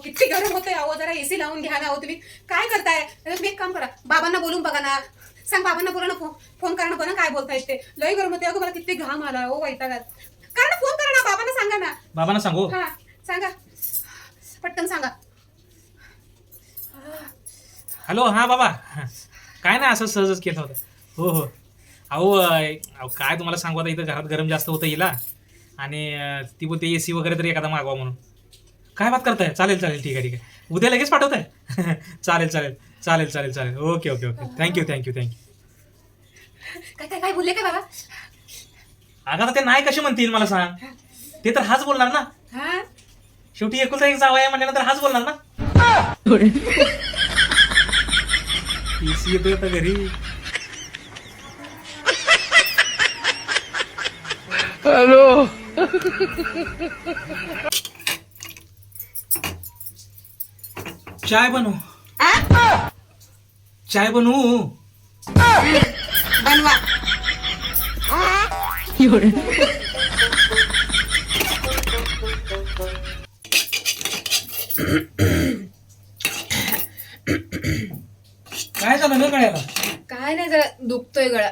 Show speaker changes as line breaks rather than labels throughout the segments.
किती गरम होतंय अहो जरा एसी लावून घ्या ना अहो तुम्ही. काय करताय? तुम्ही एक काम करा. बाबांना बोलून बघा ना. सांग बाबांना बोला ना फोन फोन करा ना बघा ना काय बोलतायत ते. लय गरम होते अगं मला किती घाम आला हो वैतागात. करा ना फोन करा ना बाबांना सांगा ना.
बाबांना सांगू?
हा सांगा. पटकन सांगा.
हॅलो हा बाबा. काय नाही असं सहजच केलं होतं. हो हो. अहो काय तुम्हाला सांगू आता इथं घरात गरम जास्त होतं हिला. आणि अं, ती बोलते ए सी वगैरे तरी एखादा मागवा म्हणून. काय बात करताय? चालेल चालेल ठीक आहे ठीक आहे. उद्या लगेच पाठवताय? चालेल चालेल चालेल चालेल चालेल. Okay okay okay. Thank you thank you thank you
काय काय काय बोलले का बाबा?
अगं आता ते नाही कसे म्हणतील मला सांग? ते तर हाच बोलणार ना.
हा?
शेवटी एकुलता एक जावा आहे म्हटल्यानंतर हाच बोलणार ना. एसी येतोय आता घरी.
हॅलो
चाय बनवू.
आ?
चाय बनवू.
बनवा.
काय झालं न कळ्याला
काय नाही जरा दुखतोय गळा.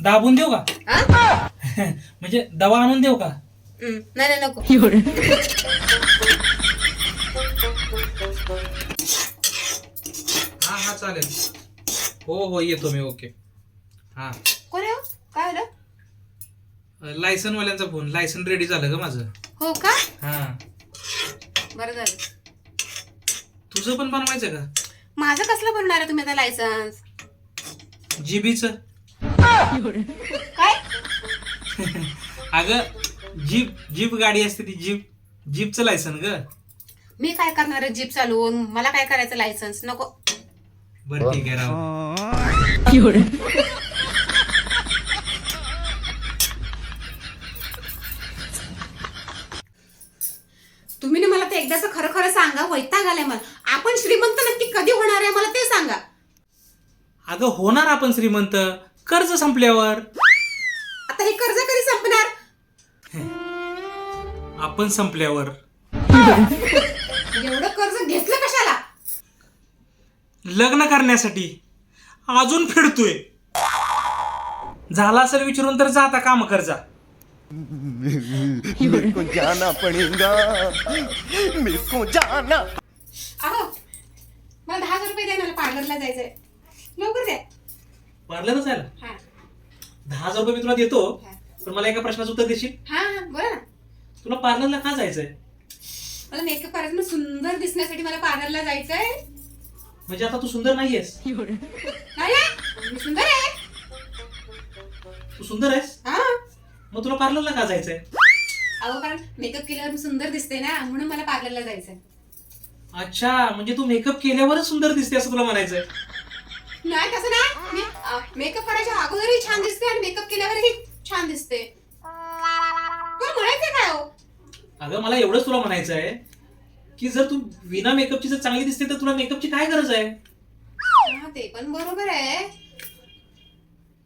दाबून देऊ का?
हा?
म्हणजे दवा आणून देऊ का?
हम्म, नाही नाही नको.
हा हा चालेल. हो हो येतो मी ओके. हा.
कोण आहे हो? काय आलं
लायसन वाल्यांचा फोन. लायसन रेडी झालं का माझं.
हो का?
हा.
बरं झालं.
तुझं पण बनवायचं का?
माझं कसलं बनणार आहे तुम्ही आता लायसन्स?
जीबीच.
काय?
अगं जीप जीप गाडी असते ती जीप जीपचं लायसन ग.
मी काय करणार आहे जीप चालवून? मला काय करायचं लायसन्स नको.
बरं ठीक आहे राव
तुम्ही ना मला ते एकदाच खरं खरं सांगा वैताग आलाय मला. आपण श्रीमंत नक्की कधी होणार आहे? मला ते सांगा.
अगं होणार आपण श्रीमंत. कर्ज संपल्यावर.
आता हे कर्ज कधी संपणार?
आपण संपल्यावर.
एवढं कर्ज घेतलं कशाला?
लग्न करण्यासाठी. अजून फेडतोय झाला असेल विचारून तर जा आता काम कर्जा
मेरे को जाना पड़ेगा. मेरे को जाना.
अहो मला दहा हजार रुपये द्या ना मला पार्लरला जायचंय. लवकर द्या
पार्लरच आहे ना
हा.
दहा हजार रुपये मी तुला देतो पण मला एका प्रश्नाचं उत्तर देशील?
हा हा बोला ना.
तुला पार्लरला का जायचंय?
मला मेकअप करायचं ना सुंदर दिसण्यासाठी मला पार्लरला जायचंय.
म्हणजे आता तू सुंदर नाहीयेस.
नाही आहे? मी सुंदर आहे.
तू सुंदर आहेस?
हा.
मग तुला पार्लरला का जायचंय?
अहो कारण मेकअप केल्यावर मी सुंदर दिसते ना म्हणून मला पार्लरला जायचंय.
अच्छा म्हणजे तू मेकअप केल्यावरच सुंदर दिसते असं तुला म्हणायचंय.
नाही तसं नाही. मी मेकअप करायच्या अगोदरही छान दिसते आणि मेकअप केल्यावरही छान दिसते. पण म्हणायचं काय हो?
अगं मला एवढंच तुला म्हणायचं आहे की जर तू विना मेकअपची जर चांगली दिसते तर तुला मेकअपची काय गरज आहे?
हा ते पण बरोबर आहे.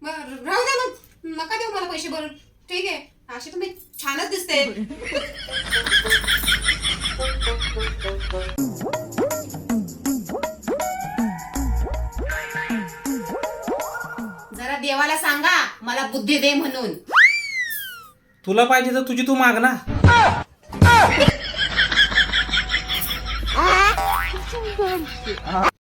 बरं राहू द्या मग. नका देऊ मला पैसे बरं ठीक आहे. अशी तुम्ही छानच दिसते. जरा देवाला सांगा मला बुद्धी दे म्हणून.
तुला पाहिजे तर तुझी तू माग ना. あ